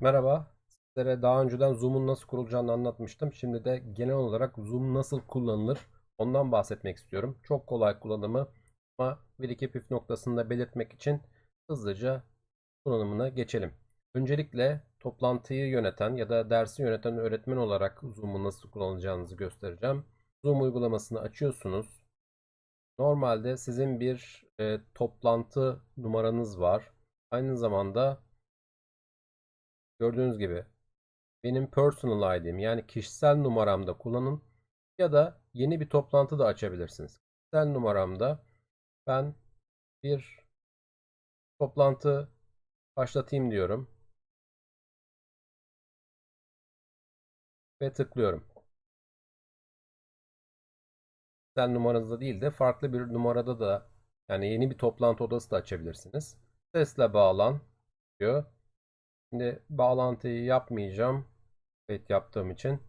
Merhaba. Sizlere daha önceden Zoom'un nasıl kurulacağını anlatmıştım. Şimdi de genel olarak Zoom nasıl kullanılır ondan bahsetmek istiyorum. Çok kolay kullanımı ama bir iki püf noktasında belirtmek için hızlıca kullanımına geçelim. Öncelikle toplantıyı yöneten ya da dersi yöneten öğretmen olarak Zoom'u nasıl kullanacağınızı göstereceğim. Zoom uygulamasını açıyorsunuz. Normalde sizin bir e, toplantı numaranız var. Aynı zamanda Gördüğünüz gibi benim personal ID'm yani kişisel numaramda kullanın ya da yeni bir toplantı da açabilirsiniz. Kişisel numaramda ben bir toplantı başlatayım diyorum. Ve tıklıyorum. Kişisel numaranızda değil de farklı bir numarada da yani yeni bir toplantı odası da açabilirsiniz. Sesle bağlan diyor. Şimdi bağlantıyı yapmayacağım. Evet yaptığım için.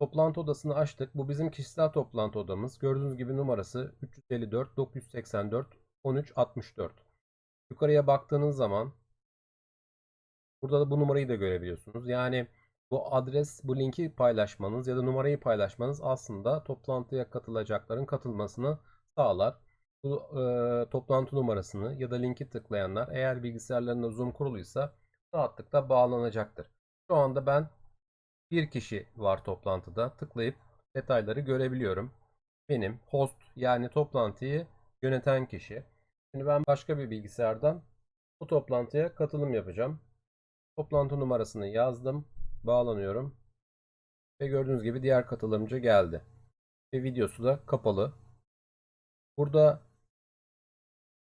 Toplantı odasını açtık. Bu bizim kişisel toplantı odamız. Gördüğünüz gibi numarası 354 984 13 64. Yukarıya baktığınız zaman burada da bu numarayı da görebiliyorsunuz. Yani bu adres, bu linki paylaşmanız ya da numarayı paylaşmanız aslında toplantıya katılacakların katılmasını sağlar. Bu e, toplantı numarasını ya da linki tıklayanlar eğer bilgisayarlarında Zoom kuruluysa rahatlıkla bağlanacaktır. Şu anda ben bir kişi var toplantıda. Tıklayıp detayları görebiliyorum. Benim host yani toplantıyı yöneten kişi. Şimdi ben başka bir bilgisayardan bu toplantıya katılım yapacağım. Toplantı numarasını yazdım. Bağlanıyorum. Ve gördüğünüz gibi diğer katılımcı geldi. Ve videosu da kapalı. Burada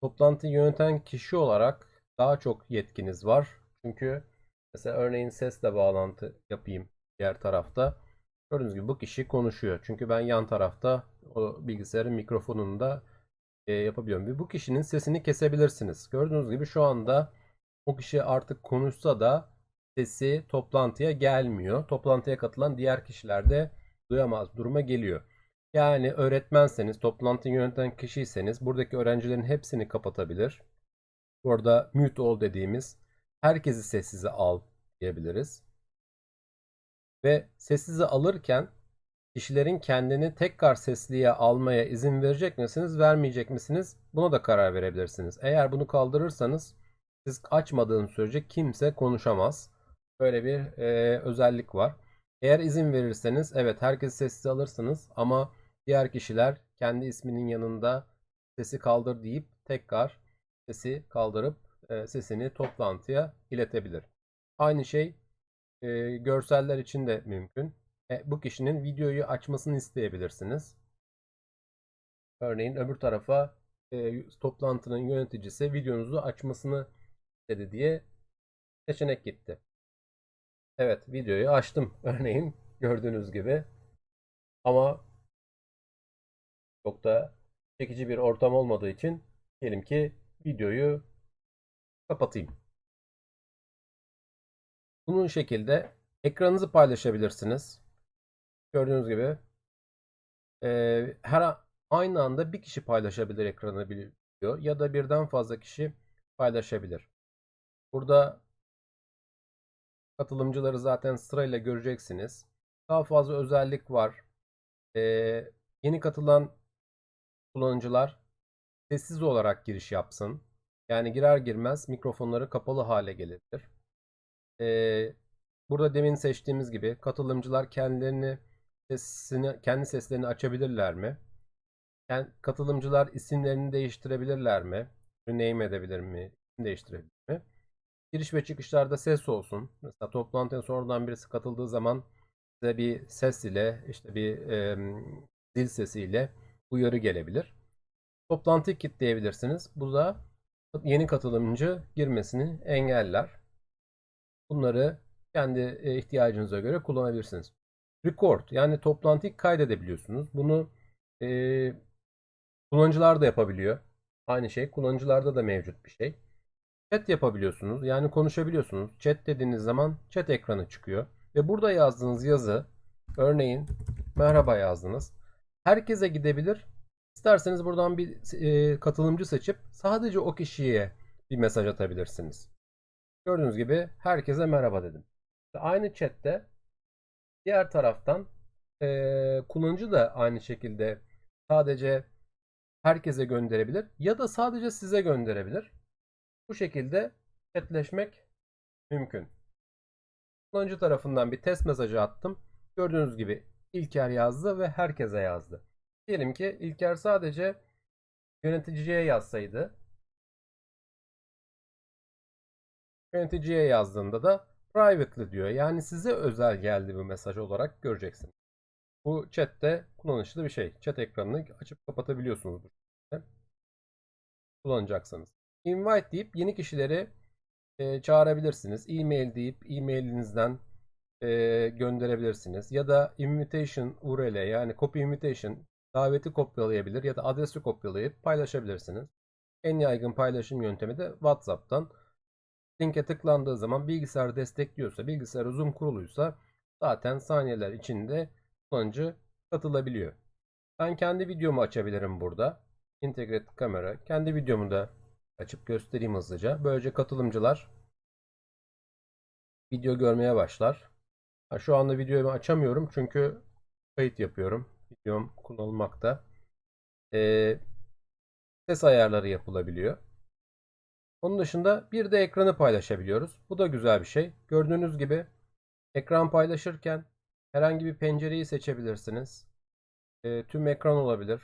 toplantıyı yöneten kişi olarak daha çok yetkiniz var. Çünkü mesela örneğin sesle bağlantı yapayım diğer tarafta. Gördüğünüz gibi bu kişi konuşuyor. Çünkü ben yan tarafta o bilgisayarın mikrofonunu da e, yapabiliyorum. Bu kişinin sesini kesebilirsiniz. Gördüğünüz gibi şu anda o kişi artık konuşsa da sesi toplantıya gelmiyor. Toplantıya katılan diğer kişiler de duyamaz duruma geliyor. Yani öğretmenseniz, toplantıyı yöneten kişiyseniz buradaki öğrencilerin hepsini kapatabilir. Burada mute all dediğimiz herkesi sessize al diyebiliriz. Ve sessize alırken kişilerin kendini tekrar sesliye almaya izin verecek misiniz, vermeyecek misiniz? Buna da karar verebilirsiniz. Eğer bunu kaldırırsanız siz açmadığınız sürece kimse konuşamaz. Böyle bir e, özellik var. Eğer izin verirseniz evet herkes sessize alırsınız ama diğer kişiler kendi isminin yanında sesi kaldır deyip tekrar sesi kaldırıp e, sesini toplantıya iletebilir. Aynı şey e, görseller için de mümkün. E, bu kişinin videoyu açmasını isteyebilirsiniz. Örneğin öbür tarafa e, toplantının yöneticisi videonuzu açmasını istedi diye seçenek gitti. Evet videoyu açtım örneğin gördüğünüz gibi. Ama çok da çekici bir ortam olmadığı için diyelim ki videoyu kapatayım. Bunun şekilde ekranınızı paylaşabilirsiniz. Gördüğünüz gibi e, her aynı anda bir kişi paylaşabilir ekranı biliyor ya da birden fazla kişi paylaşabilir. Burada katılımcıları zaten sırayla göreceksiniz. Daha fazla özellik var. E, yeni katılan kullanıcılar sessiz olarak giriş yapsın. Yani girer girmez mikrofonları kapalı hale gelebilir. Ee, burada demin seçtiğimiz gibi katılımcılar kendilerini sesini, kendi seslerini açabilirler mi? Yani katılımcılar isimlerini değiştirebilirler mi? Rename edebilir mi? İsim değiştirebilir mi? Giriş ve çıkışlarda ses olsun. Mesela toplantıya sonradan birisi katıldığı zaman size bir ses ile işte bir e, dil sesiyle uyarı gelebilir. Toplantıyı kilitleyebilirsiniz. Bu da yeni katılımcı girmesini engeller. Bunları kendi e, ihtiyacınıza göre kullanabilirsiniz. Record yani toplantıyı kaydedebiliyorsunuz. Bunu e, kullanıcılar da yapabiliyor. Aynı şey kullanıcılarda da mevcut bir şey. Chat yapabiliyorsunuz. Yani konuşabiliyorsunuz. Chat dediğiniz zaman chat ekranı çıkıyor. Ve burada yazdığınız yazı örneğin merhaba yazdınız. Herkese gidebilir İsterseniz buradan bir e, katılımcı seçip sadece o kişiye bir mesaj atabilirsiniz. Gördüğünüz gibi herkese merhaba dedim. Aynı chatte diğer taraftan eee, kullanıcı da aynı şekilde sadece herkese gönderebilir ya da sadece size gönderebilir. Bu şekilde chatleşmek mümkün. Kullanıcı tarafından bir test mesajı attım. Gördüğünüz gibi İlker yazdı ve herkese yazdı. Diyelim ki İlker sadece yöneticiye yazsaydı yöneticiye yazdığında da privately diyor. Yani size özel geldi bu mesaj olarak göreceksiniz. Bu chatte kullanışlı bir şey. Chat ekranını açıp kapatabiliyorsunuz. Kullanacaksanız. Invite deyip yeni kişileri e, çağırabilirsiniz. E-mail deyip e-mailinizden e, gönderebilirsiniz. Ya da invitation URL yani copy invitation daveti kopyalayabilir ya da adresi kopyalayıp paylaşabilirsiniz. En yaygın paylaşım yöntemi de WhatsApp'tan. Linke tıklandığı zaman bilgisayar destekliyorsa, bilgisayar Zoom kuruluysa zaten saniyeler içinde kullanıcı katılabiliyor. Ben kendi videomu açabilirim burada. Integrated kamera. Kendi videomu da açıp göstereyim hızlıca. Böylece katılımcılar video görmeye başlar. Şu anda videoyu açamıyorum çünkü kayıt yapıyorum. Videom kullanılmakta. Ee, ses ayarları yapılabiliyor. Onun dışında bir de ekranı paylaşabiliyoruz. Bu da güzel bir şey. Gördüğünüz gibi ekran paylaşırken herhangi bir pencereyi seçebilirsiniz. Ee, tüm ekran olabilir.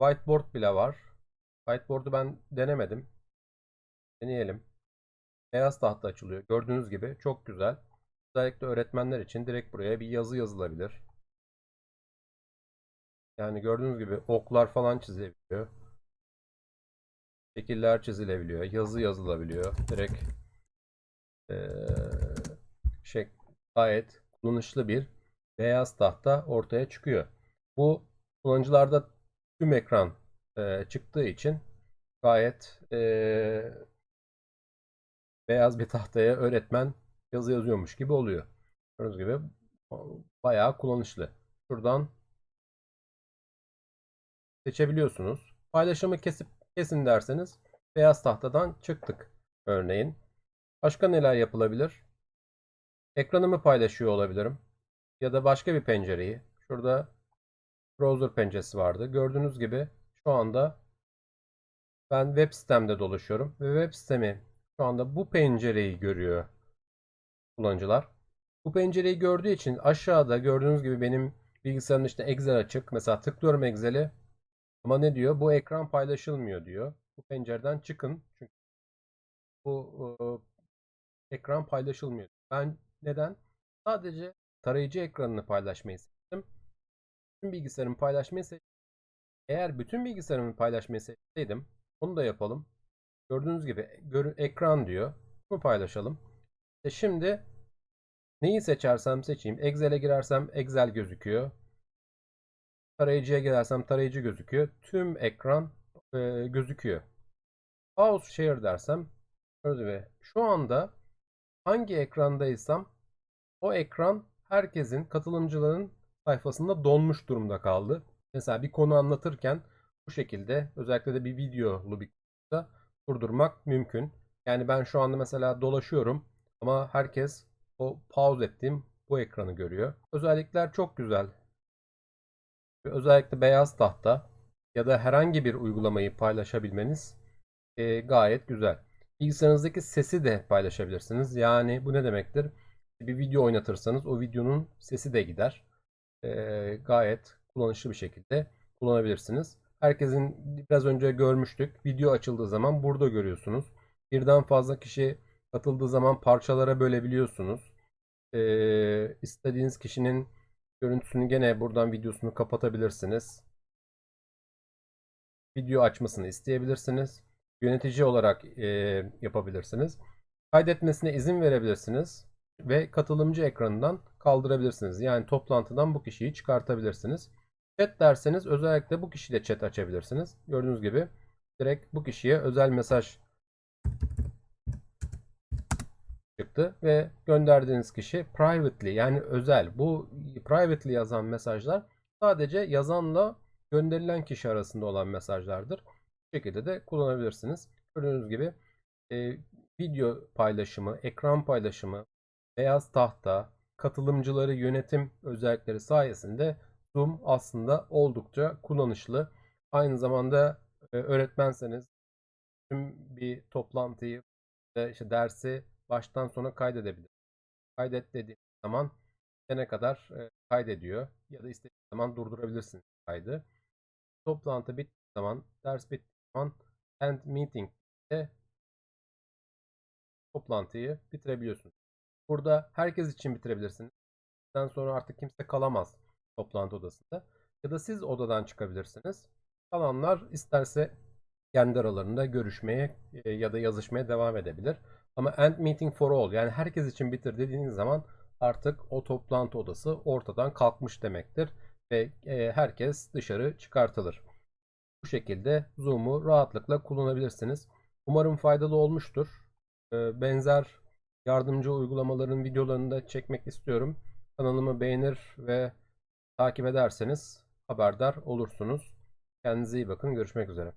Whiteboard bile var. Whiteboard'u ben denemedim. Deneyelim. Beyaz tahta açılıyor. Gördüğünüz gibi çok güzel. Özellikle öğretmenler için direkt buraya bir yazı yazılabilir. Yani gördüğünüz gibi oklar falan çizilebiliyor. Şekiller çizilebiliyor. Yazı yazılabiliyor. Direkt ee, şey gayet kullanışlı bir beyaz tahta ortaya çıkıyor. Bu kullanıcılarda tüm ekran e, çıktığı için gayet e, beyaz bir tahtaya öğretmen yazı yazıyormuş gibi oluyor. Gördüğünüz gibi bayağı kullanışlı. Şuradan seçebiliyorsunuz. Paylaşımı kesip kesin derseniz beyaz tahtadan çıktık örneğin. Başka neler yapılabilir? Ekranımı paylaşıyor olabilirim. Ya da başka bir pencereyi. Şurada browser penceresi vardı. Gördüğünüz gibi şu anda ben web sitemde dolaşıyorum ve web sitemi şu anda bu pencereyi görüyor kullanıcılar. Bu pencereyi gördüğü için aşağıda gördüğünüz gibi benim bilgisayarın işte Excel açık. Mesela tıklıyorum Excel'i ama ne diyor? Bu ekran paylaşılmıyor diyor. Bu pencereden çıkın. Çünkü bu e, ekran paylaşılmıyor. Ben neden? Sadece tarayıcı ekranını paylaşmayı seçtim. Bütün bilgisayarımı paylaşmayı seçtim. Eğer bütün bilgisayarımı paylaşmayı seçseydim onu da yapalım. Gördüğünüz gibi gör, ekran diyor. Bunu paylaşalım. E şimdi neyi seçersem seçeyim. Excel'e girersem Excel gözüküyor. Tarayıcıya girersem tarayıcı gözüküyor. Tüm ekran e, gözüküyor. Pause share dersem gördüğünüz gibi şu anda hangi ekrandaysam o ekran herkesin katılımcıların sayfasında donmuş durumda kaldı. Mesela bir konu anlatırken bu şekilde özellikle de bir videolu bir konuda durdurmak mümkün. Yani ben şu anda mesela dolaşıyorum ama herkes o pause ettiğim bu ekranı görüyor. Özellikler çok güzel. Özellikle beyaz tahta ya da herhangi bir uygulamayı paylaşabilmeniz e, gayet güzel. Bilgisayarınızdaki sesi de paylaşabilirsiniz. Yani bu ne demektir? Bir video oynatırsanız o videonun sesi de gider. E, gayet kullanışlı bir şekilde kullanabilirsiniz. Herkesin biraz önce görmüştük. Video açıldığı zaman burada görüyorsunuz. Birden fazla kişi katıldığı zaman parçalara bölebiliyorsunuz. E, istediğiniz kişinin görüntüsünü gene buradan videosunu kapatabilirsiniz. Video açmasını isteyebilirsiniz. Yönetici olarak e, yapabilirsiniz. Kaydetmesine izin verebilirsiniz ve katılımcı ekranından kaldırabilirsiniz. Yani toplantıdan bu kişiyi çıkartabilirsiniz. Chat derseniz özellikle bu kişiyle chat açabilirsiniz. Gördüğünüz gibi direkt bu kişiye özel mesaj çıktı ve gönderdiğiniz kişi privately yani özel. Bu privately yazan mesajlar sadece yazanla gönderilen kişi arasında olan mesajlardır. Bu şekilde de kullanabilirsiniz. Gördüğünüz gibi e, video paylaşımı, ekran paylaşımı, beyaz tahta, katılımcıları yönetim özellikleri sayesinde Zoom aslında oldukça kullanışlı. Aynı zamanda e, öğretmenseniz tüm bir toplantıyı işte dersi baştan sona kaydedebilir. Kaydet dediğim zaman ne kadar kaydediyor ya da istediğiniz zaman durdurabilirsiniz kaydı. Toplantı bittiği zaman, ders bittiği zaman end meeting ile toplantıyı bitirebiliyorsunuz. Burada herkes için bitirebilirsiniz. Bizden sonra artık kimse kalamaz toplantı odasında. Ya da siz odadan çıkabilirsiniz. Kalanlar isterse kendi aralarında görüşmeye ya da yazışmaya devam edebilir. Ama end meeting for all yani herkes için bitir dediğiniz zaman artık o toplantı odası ortadan kalkmış demektir ve e, herkes dışarı çıkartılır. Bu şekilde Zoom'u rahatlıkla kullanabilirsiniz. Umarım faydalı olmuştur. E, Benzer yardımcı uygulamaların videolarını da çekmek istiyorum. Kanalımı beğenir ve takip ederseniz haberdar olursunuz. Kendinize iyi bakın. Görüşmek üzere.